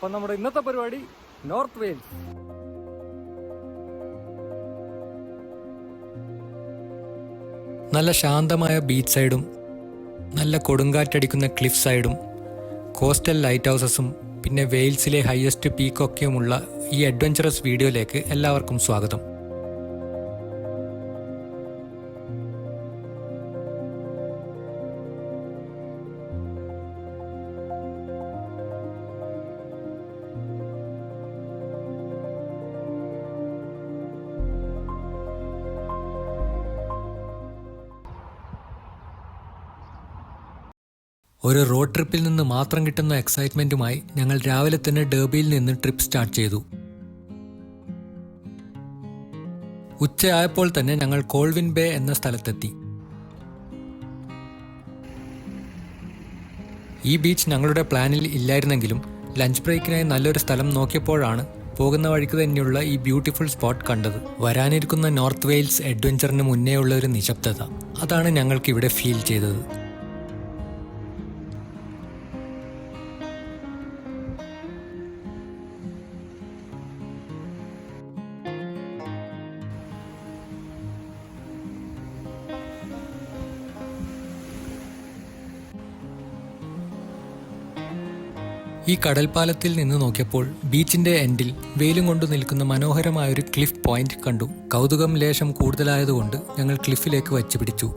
അപ്പം നമ്മുടെ ഇന്നത്തെ പരിപാടി നോർത്ത് വെയിൽസ്. നല്ല ശാന്തമായ ബീച്ച് സൈഡും നല്ല കൊടുങ്കാറ്റടിക്കുന്ന ക്ലിഫ് സൈഡും കോസ്റ്റൽ ലൈറ്റ് ഹൗസസും പിന്നെ വെയിൽസിലെ ഹയസ്റ്റ് പീക്കൊക്കെയുമുള്ള ഈ അഡ്വഞ്ചറസ് വീഡിയോയിലേക്ക് എല്ലാവർക്കും സ്വാഗതം. ഒരു റോഡ് ട്രിപ്പിൽ നിന്ന് മാത്രം കിട്ടുന്ന എക്സൈറ്റ്മെന്റുമായി ഞങ്ങൾ രാവിലെ തന്നെ ഡേബിയിൽ നിന്ന് ട്രിപ്പ് സ്റ്റാർട്ട് ചെയ്തു. ഉച്ചയായപ്പോൾ തന്നെ ഞങ്ങൾ കോൾവിൻ ബേ എന്ന സ്ഥലത്തെത്തി. ഈ ബീച്ച് ഞങ്ങളുടെ പ്ലാനിൽ ഇല്ലായിരുന്നെങ്കിലും ലഞ്ച് ബ്രേക്കിനായി നല്ലൊരു സ്ഥലം നോക്കിയപ്പോഴാണ് പോകുന്ന വഴിക്ക് തന്നെയുള്ള ഈ ബ്യൂട്ടിഫുൾ സ്പോട്ട് കണ്ടത്. വരാനിരിക്കുന്ന നോർത്ത് വെയിൽസ് അഡ്വഞ്ചറിന് മുന്നേ ഉള്ള ഒരു നിശബ്ദത. അതാണ് ഞങ്ങൾക്ക് ഇവിടെ ഫീൽ ചെയ്തത്. ഈ കടൽപ്പാലത്തിൽ നിന്ന് നോക്കിയപ്പോൾ ബീച്ചിന്റെ എൻഡിൽ വെയിലും കൊണ്ട് നിൽക്കുന്ന മനോഹരമായ ഒരു ക്ലിഫ് പോയിന്റ് കണ്ടു. കൗതുകം ലേശം കൂടുതലായതുകൊണ്ട് ഞങ്ങൾ ക്ലിഫിലേക്ക് വച്ചു പിടിച്ചു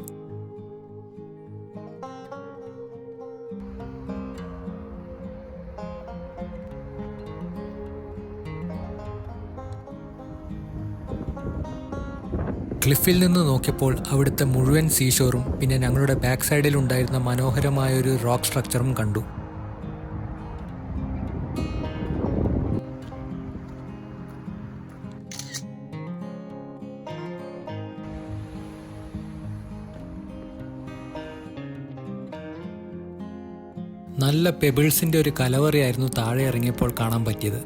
ക്ലിഫിൽ നിന്ന് നോക്കിയപ്പോൾ അവിടുത്തെ മുഴുവൻ സീഷോറും പിന്നെ ഞങ്ങളുടെ ബാക്ക് സൈഡിൽ ഉണ്ടായിരുന്ന മനോഹരമായ ഒരു റോക്ക് സ്ട്രക്ചറും കണ്ടു. നല്ല പെബിൾസിന്റെ ഒരു കലവറയായിരുന്നു താഴെ ഇറങ്ങിയപ്പോൾ കാണാൻ പറ്റിയത്.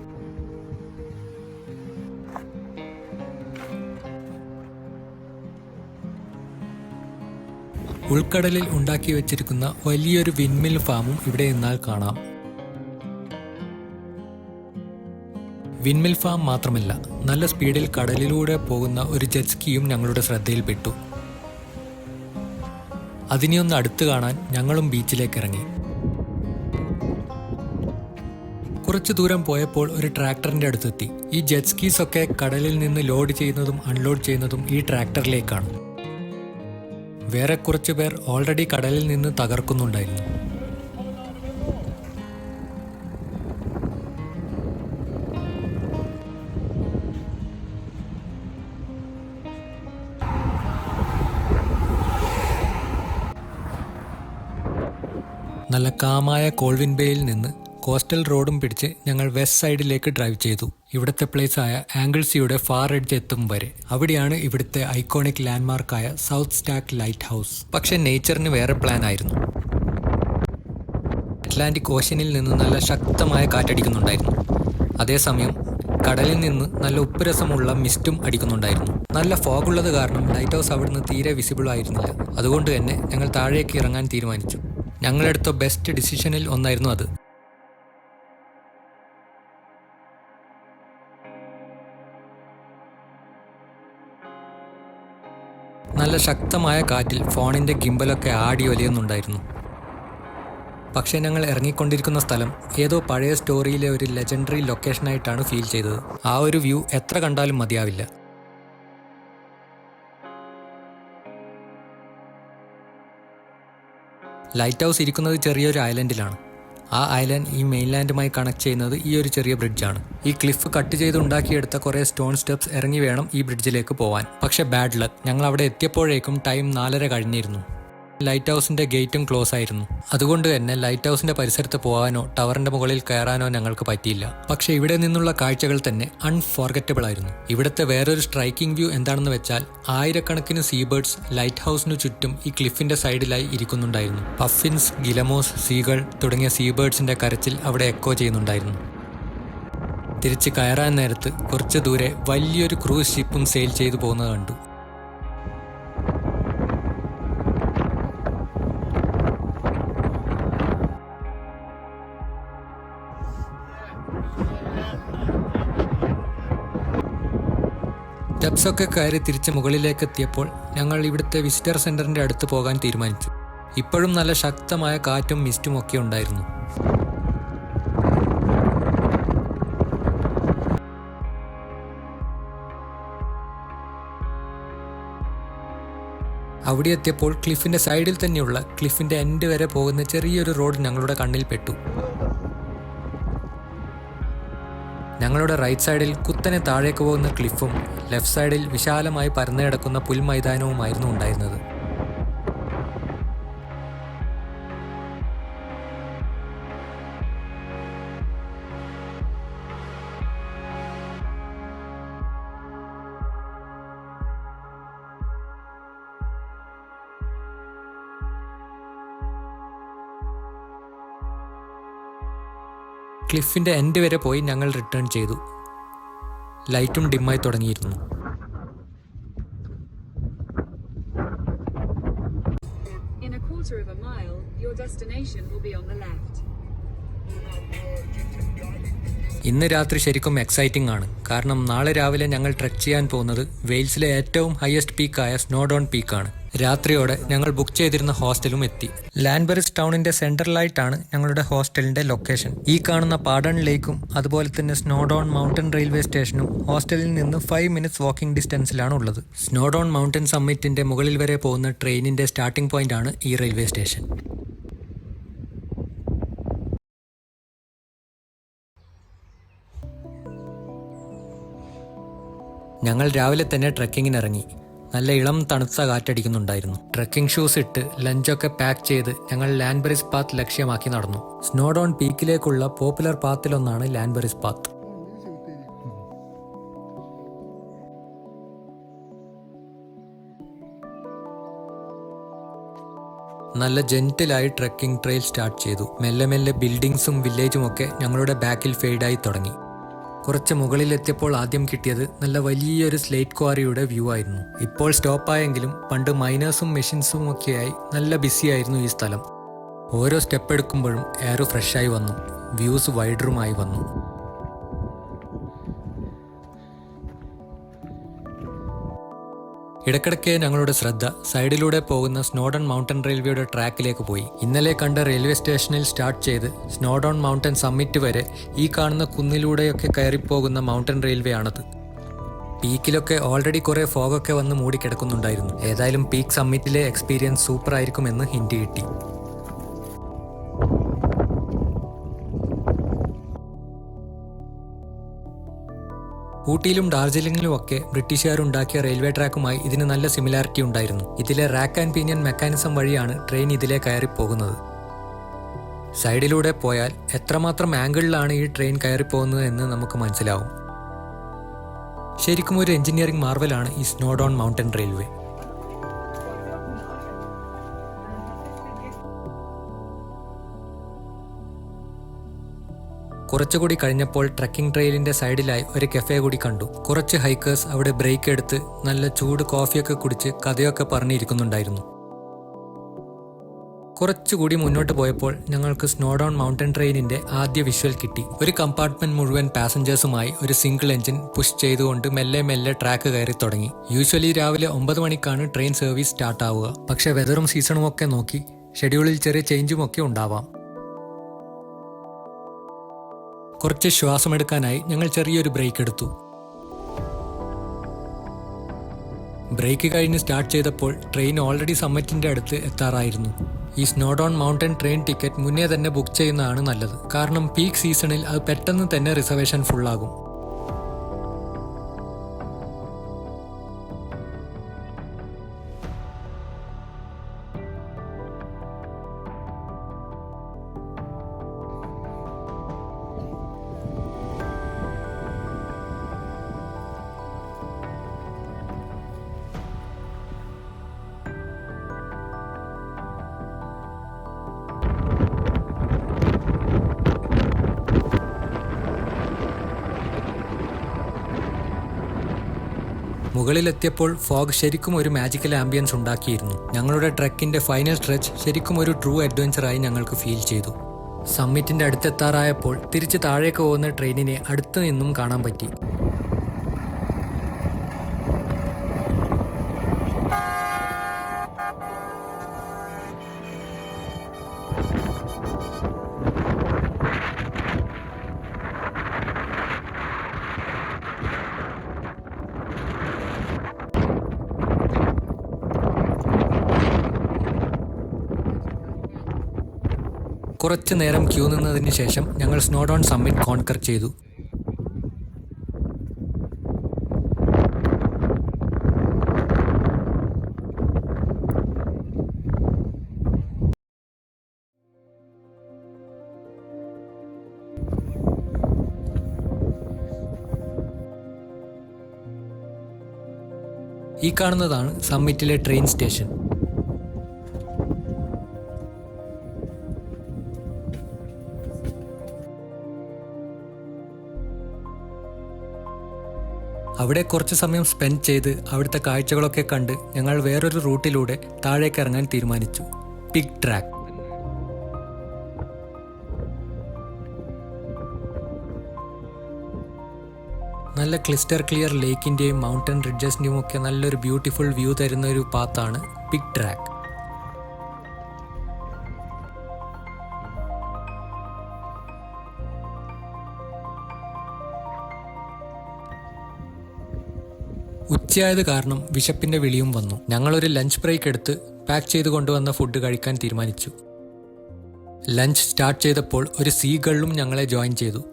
ഉൾക്കടലിൽ ഉണ്ടാക്കി വെച്ചിരിക്കുന്ന വലിയൊരു വിൻമിൽ ഫാമും ഇവിടെ നിന്നാൽ കാണാം. വിൻമിൽ ഫാം മാത്രമല്ല നല്ല സ്പീഡിൽ കടലിലൂടെ പോകുന്ന ഒരു ജെറ്റ് ഞങ്ങളുടെ ശ്രദ്ധയിൽപ്പെട്ടു. അതിനെയൊന്ന് അടുത്ത് കാണാൻ ഞങ്ങളും ബീച്ചിലേക്ക് ഇറങ്ങി. കുറച്ചു ദൂരം പോയപ്പോൾ ഒരു ട്രാക്ടറിന്റെ അടുത്തെത്തി. ഈ ജെറ്റ്സ്കീസ് ഒക്കെ കടലിൽ നിന്ന് ലോഡ് ചെയ്യുന്നതും അൺലോഡ് ചെയ്യുന്നതും ഈ ട്രാക്ടറിലേക്കാണ്. വേറെ കുറച്ച് പേർ ഓൾറെഡി കടലിൽ നിന്ന് തകർക്കുന്നുണ്ടായിരുന്നു. നല്ല കാമായ കോൾവിൻ ബേയിൽ നിന്ന് കോസ്റ്റൽ റോഡും പിടിച്ച് ഞങ്ങൾ വെസ്റ്റ് സൈഡിലേക്ക് ഡ്രൈവ് ചെയ്തു. ഇവിടുത്തെ പ്ലേസ് ആയ ആംഗിൾസിയുടെ ഫാർ എഡ്ജ് എത്തും വരെ. അവിടെയാണ് ഇവിടുത്തെ ഐക്കോണിക് ലാൻഡ്മാർക്കായ സൗത്ത് സ്റ്റാക്ക് ലൈറ്റ് ഹൗസ് പക്ഷേ നേച്ചറിന് വേറെ പ്ലാൻ ആയിരുന്നു. അറ്റ്ലാന്റിക് ഓഷ്യനിൽ നിന്ന് നല്ല ശക്തമായ കാറ്റടിക്കുന്നുണ്ടായിരുന്നു. അതേസമയം കടലിൽ നിന്ന് നല്ല ഉപ്പുരസമുള്ള മിസ്റ്റും അടിക്കുന്നുണ്ടായിരുന്നു. നല്ല ഫോഗുള്ളത് കാരണം ലൈറ്റ് ഹൗസ് അവിടുന്ന് തീരെ വിസിബിൾ ആയിരുന്നില്ല. അതുകൊണ്ട് തന്നെ ഞങ്ങൾ താഴേക്ക് ഇറങ്ങാൻ തീരുമാനിച്ചു. ഞങ്ങളെടുത്ത ബെസ്റ്റ് ഡിസിഷനിൽ ഒന്നായിരുന്നു അത്. നല്ല ശക്തമായ കാറ്റിൽ ഫോണിന്റെ ഗിംബലൊക്കെ ആടി ഒലിയുന്നുണ്ടായിരുന്നു. പക്ഷേ ഞങ്ങൾ ഇറങ്ങിക്കൊണ്ടിരിക്കുന്ന സ്ഥലം ഏതോ പഴയ സ്റ്റോറിയിലെ ഒരു ലെജൻഡറി ലൊക്കേഷനായിട്ടാണ് ഫീൽ ചെയ്തത്. ആ ഒരു വ്യൂ എത്ര കണ്ടാലും മതിയാവില്ല. ലൈറ്റ് ഹൗസ് ഇരിക്കുന്നത് ചെറിയൊരു ഐലൻഡിലാണ്. ആ ഐലൻഡ് ഈ മെയിൻലാൻഡുമായി കണക്ട് ചെയ്യുന്നത് ഈ ഒരു ചെറിയ ബ്രിഡ്ജാണ്. ഈ ക്ലിഫ് കട്ട് ചെയ്ത് ഉണ്ടാക്കിയെടുത്ത കുറേ സ്റ്റോൺ സ്റ്റെപ്സ് ഇറങ്ങി വേണം ഈ ബ്രിഡ്ജിലേക്ക് പോവാൻ. പക്ഷേ ബാഡ് ലക്ക് ഞങ്ങൾ അവിടെ എത്തിയപ്പോഴേക്കും ടൈം നാലര കഴിഞ്ഞിരുന്നു. ലൈറ്റ് ഹൗസിന്റെ ഗേറ്റും ക്ലോസ് ആയിരുന്നു. അതുകൊണ്ട് തന്നെ ലൈറ്റ് ഹൗസിന്റെ പരിസരത്ത് പോകാനോ ടവറിന്റെ മുകളിൽ കയറാനോ ഞങ്ങൾക്ക് പറ്റിയില്ല. പക്ഷെ ഇവിടെ നിന്നുള്ള കാഴ്ചകൾ തന്നെ അൺഫോർഗറ്റബിൾ ആയിരുന്നു. ഇവിടുത്തെ വേറൊരു സ്ട്രൈക്കിംഗ് വ്യൂ എന്താണെന്ന് വെച്ചാൽ ആയിരക്കണക്കിന് സീബേർഡ്സ് ലൈറ്റ് ഹൗസിനു ചുറ്റും ഈ ക്ലിഫിന്റെ സൈഡിലായി ഇരിക്കുന്നുണ്ടായിരുന്നു. പഫിൻസ് ഗിലമോസ് സീകൾ തുടങ്ങിയ സീബേർഡ്സിന്റെ കരച്ചിൽ അവിടെ എക്കോ ചെയ്യുന്നുണ്ടായിരുന്നു. തിരിച്ച് കയറാൻ നേരത്ത് കുറച്ച് ദൂരെ വലിയൊരു ക്രൂസ് ഷിപ്പും സെയിൽ ചെയ്തു പോകുന്നത് കണ്ടു. സ്റ്റെപ്സൊക്കെ കയറി തിരിച്ച് മുകളിലേക്ക് എത്തിയപ്പോൾ ഞങ്ങൾ ഇവിടുത്തെ വിസിറ്റർ സെന്ററിന്റെ അടുത്ത് പോകാൻ തീരുമാനിച്ചു. ഇപ്പോഴും നല്ല ശക്തമായ കാറ്റും മിസ്റ്റും ഒക്കെ ഉണ്ടായിരുന്നു. അവിടെ എത്തിയപ്പോൾ ക്ലിഫിന്റെ സൈഡിൽ തന്നെയുള്ള ക്ലിഫിന്റെ എൻഡ് വരെ പോകുന്ന ചെറിയൊരു റോഡ് ഞങ്ങളുടെ കണ്ണിൽ പെട്ടു. ഞങ്ങളുടെ റൈറ്റ് സൈഡിൽ കുത്തനെ താഴേക്ക് പോകുന്ന ക്ലിഫും ലെഫ്റ്റ് സൈഡിൽ വിശാലമായി പരന്നു കിടക്കുന്ന പുൽമൈതാനവുമായിരുന്നു ഉണ്ടായിരുന്നത്. ക്ലിഫിന്റെ എൻഡ് വരെ പോയി ഞങ്ങൾ റിട്ടേൺ ചെയ്തു. ലൈറ്റും ഡിമ്മായി തുടങ്ങിയിരുന്നു. ഇന്ന് രാത്രി ശരിക്കും എക്സൈറ്റിംഗ് ആണ്. കാരണം നാളെ രാവിലെ ഞങ്ങൾ ട്രെക്ക് ചെയ്യാൻ പോകുന്നത് വെയിൽസിലെ ഏറ്റവും ഹയസ്റ്റ് പീക്കായ സ്നോഡോൺ പീക്കാണ് രാത്രിയോടെ ഞങ്ങൾ ബുക്ക് ചെയ്തിരുന്ന ഹോസ്റ്റലും എത്തി. ലാൻബറിസ് ടൗണിന്റെ സെൻട്രലായിട്ടാണ് ഞങ്ങളുടെ ഹോസ്റ്റലിന്റെ ലൊക്കേഷൻ. ഈ കാണുന്ന പാഡൺ ലേക്കും അതുപോലെ തന്നെ സ്നോഡോൺ മൗണ്ടൻ റെയിൽവേ സ്റ്റേഷനും ഹോസ്റ്റലിൽ നിന്ന് ഫൈവ് മിനിറ്റ്സ് വാക്കിംഗ് ഡിസ്റ്റൻസിലാണ് ഉള്ളത്. സ്നോഡോൺ മൗണ്ടൻ സമ്മിറ്റിന്റെ മുകളിൽ വരെ പോകുന്ന ട്രെയിനിന്റെ സ്റ്റാർട്ടിംഗ് പോയിന്റ് ആണ് ഈ റെയിൽവേ സ്റ്റേഷൻ. ഞങ്ങൾ രാവിലെ തന്നെ ട്രക്കിങ്ങിന് ഇറങ്ങി. നല്ല ഇളം തണുത്ത കാറ്റടിക്കുന്നുണ്ടായിരുന്നു. ട്രക്കിംഗ് ഷൂസ് ഇട്ട് ലഞ്ചൊക്കെ പാക്ക് ചെയ്ത് ഞങ്ങൾ ലാൻബറിസ് പാത്ത് ലക്ഷ്യമാക്കി നടന്നു. സ്നോഡോൺ പീക്കിലേക്കുള്ള പോപ്പുലർ പാത്തിലൊന്നാണ് ലാൻബറിസ് പാത്ത്. നല്ല ജെന്റിലായി ട്രക്കിംഗ് ട്രെയിൽ സ്റ്റാർട്ട് ചെയ്തു. മെല്ലെ മെല്ലെ ബിൽഡിങ്സും വില്ലേജും ഒക്കെ ഞങ്ങളുടെ ബാക്കിൽ ഫെയ്ഡായി തുടങ്ങി. കുറച്ച് മുകളിലെത്തിയപ്പോൾ ആദ്യം കിട്ടിയത് നല്ല വലിയൊരു സ്ലേറ്റ് ക്വാറിയുടെ വ്യൂ ആയിരുന്നു. ഇപ്പോൾ സ്റ്റോപ്പായെങ്കിലും പണ്ട് മൈനേഴ്സും മെഷീൻസും ഒക്കെയായി നല്ല ബിസി ആയിരുന്നു ഈ സ്ഥലം. ഓരോ സ്റ്റെപ്പ് എടുക്കുമ്പോഴും എയർ ഫ്രഷായി വന്നു. വ്യൂസ് വൈഡറുമായി വന്നു. ഇടയ്ക്കിടയ്ക്ക് ഞങ്ങളുടെ ശ്രദ്ധ സൈഡിലൂടെ പോകുന്ന സ്നോഡൺ മൗണ്ടൻ റെയിൽവേയുടെ ട്രാക്കിലേക്ക് പോയി. ഇന്നലെ കണ്ട റെയിൽവേ സ്റ്റേഷനിൽ സ്റ്റാർട്ട് ചെയ്ത് സ്നോഡൺ മൗണ്ടൻ സമ്മിറ്റ് വരെ ഈ കാണുന്ന കുന്നിലൂടെയൊക്കെ കയറിപ്പോകുന്ന മൗണ്ടൻ റെയിൽവേ ആണത്. പീക്കിലൊക്കെ ഓൾറെഡി കുറെ ഫോഗൊക്കെ വന്ന് മൂടിക്കിടക്കുന്നുണ്ടായിരുന്നു. ഏതായാലും പീക്ക് സമ്മിറ്റിലെ എക്സ്പീരിയൻസ് സൂപ്പർ ആയിരിക്കുമെന്ന് ഹിന്റ് കിട്ടി. ഊട്ടിയിലും ഡാർജിലിംഗിലും ഒക്കെ ബ്രിട്ടീഷുകാരുണ്ടാക്കിയ റെയിൽവേ ട്രാക്കുമായി ഇതിന് നല്ല സിമിലാരിറ്റി ഉണ്ടായിരുന്നു. ഇതിലെ റാക്ക് ആൻഡ് പീനിയൻ മെക്കാനിസം വഴിയാണ് ട്രെയിൻ ഇതിലെ കയറി പോകുന്നത് സൈഡിലൂടെ പോയാൽ എത്രമാത്രം ആംഗിളിലാണ് ഈ ട്രെയിൻ കയറിപ്പോകുന്നത് എന്ന് നമുക്ക് മനസ്സിലാവും. ശരിക്കും ഒരു എഞ്ചിനീയറിംഗ് മാർവലാണ് ഈ സ്നോഡോൺ മൗണ്ടൻ റെയിൽവേ കുറച്ചുകൂടി കഴിഞ്ഞപ്പോൾ ട്രക്കിംഗ് ട്രെയിലിന്റെ സൈഡിലായി ഒരു കഫേ കൂടി കണ്ടു. കുറച്ച് ഹൈക്കേഴ്സ് അവിടെ ബ്രേക്ക് എടുത്ത് നല്ല ചൂട് കോഫിയൊക്കെ കുടിച്ച് കഥയൊക്കെ പറഞ്ഞിരിക്കുന്നുണ്ടായിരുന്നു. കുറച്ചുകൂടി മുന്നോട്ട് പോയപ്പോൾ ഞങ്ങൾക്ക് സ്നോഡൗൺ മൗണ്ടൻ ട്രെയിനിന്റെ ആദ്യ വിഷ്വൽ കിട്ടി. ഒരു കമ്പാർട്ട്മെന്റ് മുഴുവൻ പാസഞ്ചേഴ്സുമായി ഒരു സിംഗിൾ എഞ്ചിൻ പുഷ് ചെയ്തുകൊണ്ട് മെല്ലെ മെല്ലെ ട്രാക്ക് കയറി തുടങ്ങി. യൂഷ്വലി രാവിലെ ഒമ്പത് മണിക്കാണ് ട്രെയിൻ സർവീസ് സ്റ്റാർട്ട് ആവുക. പക്ഷേ വെതറും സീസണും ഒക്കെ നോക്കി ഷെഡ്യൂളിൽ ചെറിയ ചേഞ്ചും ഒക്കെ ഉണ്ടാവാം. കുറച്ച് ശ്വാസമെടുക്കാനായി ഞങ്ങൾ ചെറിയൊരു ബ്രേക്ക് എടുത്തു. ബ്രേക്ക് കഴിഞ്ഞ് സ്റ്റാർട്ട് ചെയ്തപ്പോൾ ട്രെയിൻ ഓൾറെഡി സമ്മറ്റിന്റെ അടുത്ത് എത്താറായിരുന്നു. ഈ സ്നോഡോൺ മൗണ്ടൻ ട്രെയിൻ ടിക്കറ്റ് മുന്നേ തന്നെ ബുക്ക് ചെയ്യുന്നതാണ് നല്ലത്. കാരണം പീക്ക് സീസണിൽ അത് പെട്ടെന്ന് തന്നെ റിസർവേഷൻ ഫുള്ളാകും മുകളിലെത്തിയപ്പോൾ ഫോഗ് ശരിക്കും ഒരു മാജിക്കൽ ആംബിയൻസ് ഉണ്ടാക്കിയിരുന്നു. ഞങ്ങളുടെ ട്രക്കിന്റെ ഫൈനൽ സ്ട്രെച്ച് ശരിക്കും ഒരു ട്രൂ അഡ്വഞ്ചറായി ഞങ്ങൾക്ക് ഫീൽ ചെയ്തു. സമ്മിറ്റിന്റെ അടുത്തെത്താറായപ്പോൾ തിരിച്ച് താഴേക്ക് പോകുന്ന ട്രെയിനിനെ അടുത്തു നിന്നും കാണാൻ പറ്റി. കുറച്ചു നേരം ക്യൂ നിന്നതിന് ശേഷം ഞങ്ങൾ സ്നോഡോൺ സമ്മിറ്റ് കോൺകർ ചെയ്തു. ഈ കാണുന്നതാണ് സമ്മിറ്റിലെ ട്രെയിൻ സ്റ്റേഷൻ അവിടെ കുറച്ച് സമയം സ്പെൻഡ് ചെയ്ത് അവിടുത്തെ കാഴ്ചകളൊക്കെ കണ്ട് ഞങ്ങൾ വേറൊരു റൂട്ടിലൂടെ താഴേക്ക് ഇറങ്ങാൻ തീരുമാനിച്ചു. പിഗ് ട്രാക്ക് നല്ല ക്ലിസ്റ്റർ ക്ലിയർ ലേക്കിന്റെയും മൗണ്ടൻ റിഡ്ജസിന്റെയും ഒക്കെ നല്ലൊരു ബ്യൂട്ടിഫുൾ വ്യൂ തരുന്ന ഒരു പാത്താണ് പിഗ് ട്രാക്ക് ഉച്ചയായത് കാരണം വിശപ്പിന്റെ വിളിയും വന്നു. ഞങ്ങളൊരു ലഞ്ച് ബ്രേക്ക് എടുത്ത് പാക്ക് ചെയ്ത് കൊണ്ടുവന്ന ഫുഡ് കഴിക്കാൻ തീരുമാനിച്ചു. ലഞ്ച് സ്റ്റാർട്ട് ചെയ്തപ്പോൾ ഒരു സീഗളും ഞങ്ങളെ ജോയിൻ ചെയ്തു.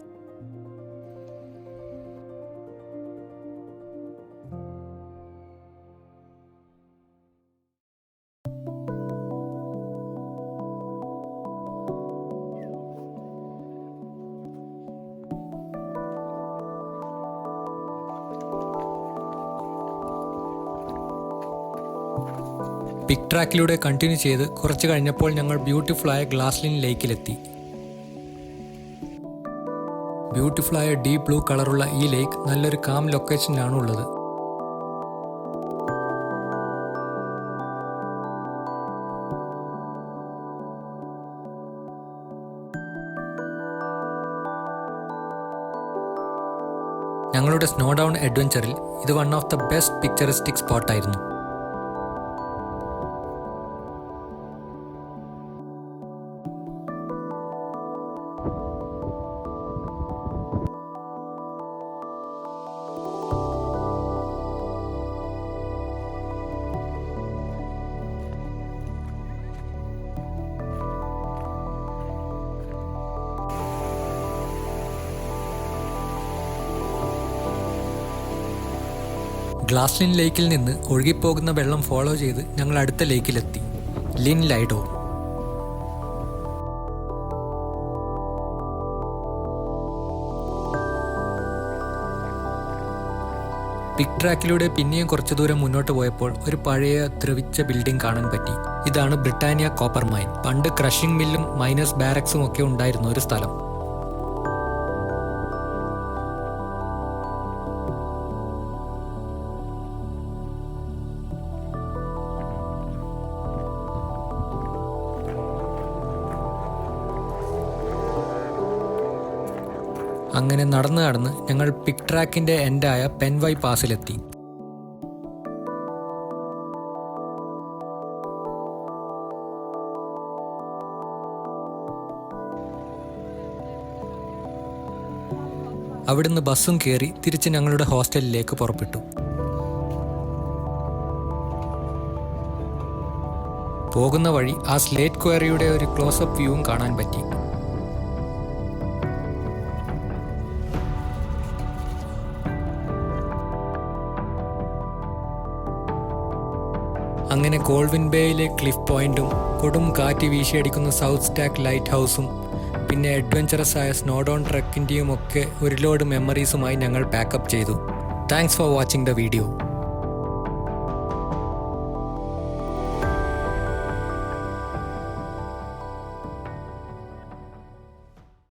പിക് ട്രാക്കിലൂടെ കണ്ടിന്യൂ ചെയ്ത് കുറച്ച് കഴിഞ്ഞപ്പോൾ ഞങ്ങൾ ബ്യൂട്ടിഫുള്ളായ ഗ്ലാസ്ലിൻ ലേക്കിലെത്തി ബ്യൂട്ടിഫുള്ളായ ഡീപ് ബ്ലൂ കളറുള്ള ഈ ലേക്ക് നല്ലൊരു കാം ലൊക്കേഷനിലാണ് ഉള്ളത് ഞങ്ങളുടെ സ്നോ ഡൗൺ അഡ്വഞ്ചറിൽ ഇത് one of the best picturesque സ്പോട്ടായിരുന്നു Glaslyn ലേക്കിൽ നിന്ന് ഒഴുകിപ്പോകുന്ന വെള്ളം ഫോളോ ചെയ്ത് ഞങ്ങൾ അടുത്ത ലേക്കിലെത്തി. ലിൻ ലൈഡോ. പിക് ട്രാക്കിലൂടെ പിന്നെയും കുറച്ചു ദൂരം മുന്നോട്ട് പോയപ്പോൾ ഒരു പഴയ ദ്രവിച്ച ബിൽഡിംഗ് കാണാൻ പറ്റി. ഇതാണ് ബ്രിട്ടാനിയ കോപ്പർ മൈൻ. പണ്ട് ക്രഷിംഗ് മില്ലും മൈനസ് ബാരക്സും ഒക്കെ ഉണ്ടായിരുന്ന ഒരു സ്ഥലം. അങ്ങനെ നടന്ന് നടന്ന് ഞങ്ങൾ പിക് ട്രാക്കിന്റെ എൻഡായ പെൻവൈ പാസിലെത്തി അവിടുന്ന് ബസ്സും കയറി തിരിച്ച് ഞങ്ങളുടെ ഹോസ്റ്റലിലേക്ക് പുറപ്പെട്ടു. പോകുന്ന വഴി ആ സ്ലേറ്റ് ക്വയറിയുടെ ഒരു ക്ലോസപ്പ് വ്യൂവും കാണാൻ പറ്റി. അങ്ങനെ കോൾവിൻ ബേയിലെ ക്ലിഫ് പോയിന്റും കൊടും കാറ്റ് വീശിയടിക്കുന്ന സൗത്ത് സ്റ്റാക്ക് ലൈറ്റ് ഹൗസും പിന്നെ അഡ്വഞ്ചറസ് ആയ സ്നോഡോൺ ട്രക്കിന്റെയും ഒക്കെ ഒരു ലോഡ് മെമ്മറീസുമായി ഞങ്ങൾ പാക്കപ്പ് ചെയ്തു. Thanks for watching the video